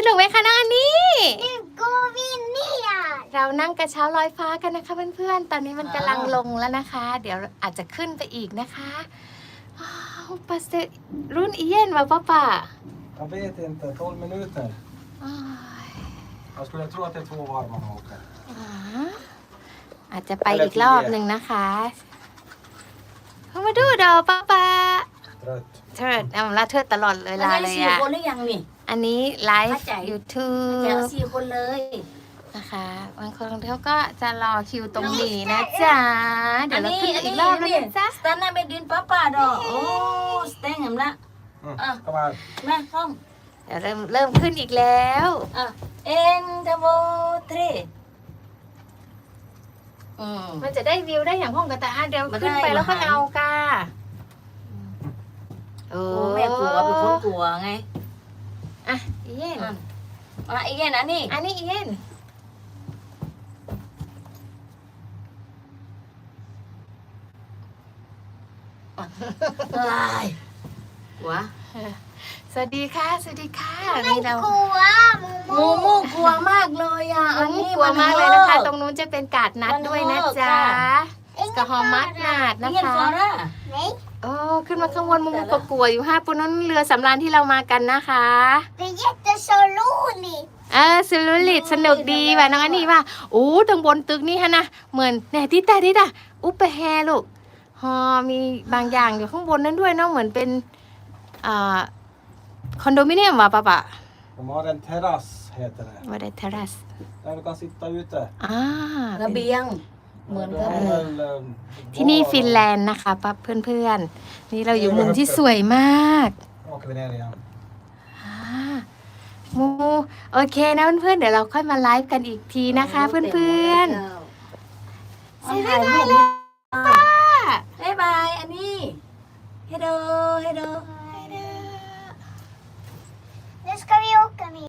สนุกไหมคะน้องอันนี้นี่กูวินนี่อะเรานั่งกระเช้าลอยฟ้ากันนะคะเพื่อนๆ ตอนนี้มันกำลังลงแล้วนะคะ เดี๋ยวอาจจะขึ้นไปอีกนะคะอ้าวปาสเตรุ่นอีเย็นวะป้าป่า Jag vet inte, 12 minuter. อ้าย Jag skulle tro att det är två varv man åker. อ่าอาจจะไปอีกรอบหนึ่งนะคะเข้ามาดูเดอป้าป่า Trött. เทิดเอาละเทิดตลอดเวลาเลยสี่อะคนหรือยังนี่ อันนี้ไลเข้าฟ์ใจ YouTube แกสี่คนเลยนะคะบางคนเขาก็จะรอคิวตรงนี้นะจ๊ะ เดี๋ยวเราขึ้นไปอีกรอบแล้วนะจ๊ะสแตนน่าเป็นดินป้าป่าดอกโอ้สแตนเห็นละ Mm. Ah. Kom här. มาเข้าเดี๋ยวเริ่มเริ่มขึ้นอีกแล้วอะเอ็นดับเบิลทรีอืมมันจะได้วิวได้อย่างห้องกันแต่อะเดี๋ยวมันขึ้นไปได้แล้วก็มาหาเอากาโอ้โอ้แม่กลัวเป็นคนกลัวไง อะอีเย็นอะมาอีกแค่นั้นนี่อันนี้อีเย็นเอ้ยกลัวสวัสดีค่ะ สวัสดีค่ะนี่เรากลัวมูมูมูกลัวมากเลยอะอัอันนนี้นี้กลัวมากเลยนะคะ ตรงนนู้นจะเป็นกาดนัดมันด้วยนะเลิกจ๊ะค่ะกระหอมมัดนาดนะนี่คะ ขึ้นมาข้างบนมุมกลัวๆอยู่ห้าปุ่นนั้นเรือสำราญที่เรามากันนะคะเดี๋ยวจะโซลูนี่เออซิลูลิตสนุกดีว่ะน้องอันนี้ว่าโอ้ตรงบนตึกนี่ฮะนะเหมือนแน่ที่ตาที่ตาอุปเปอร์แฮลูกฮอมีบางอย่างอยู่ข้างบนนั้นด้วยเนาะเหมือนเป็นอ่าคอนโดมิเนียมว่ะปะปะ De har en terrass, heter det. ว่าได้เทรัส Där du kan sitta ute. อ่าระเบียง เหมือน Du กับ har väl, eh, ที่นี่ bar ฟินแลนด์นะคะปะเพื่อนๆ นี่เราอยู่มุมที่สวยมาก och- åker vi ner igen. อ่ามูโอเคนะเพื่อนๆ เดี๋ยวเราค่อยมาไลฟ์กันอีกทีนะคะเพื่อนๆๆถ่ายรูปนี่บ๊ายบาย อันนี้เฮโดเฮโดไ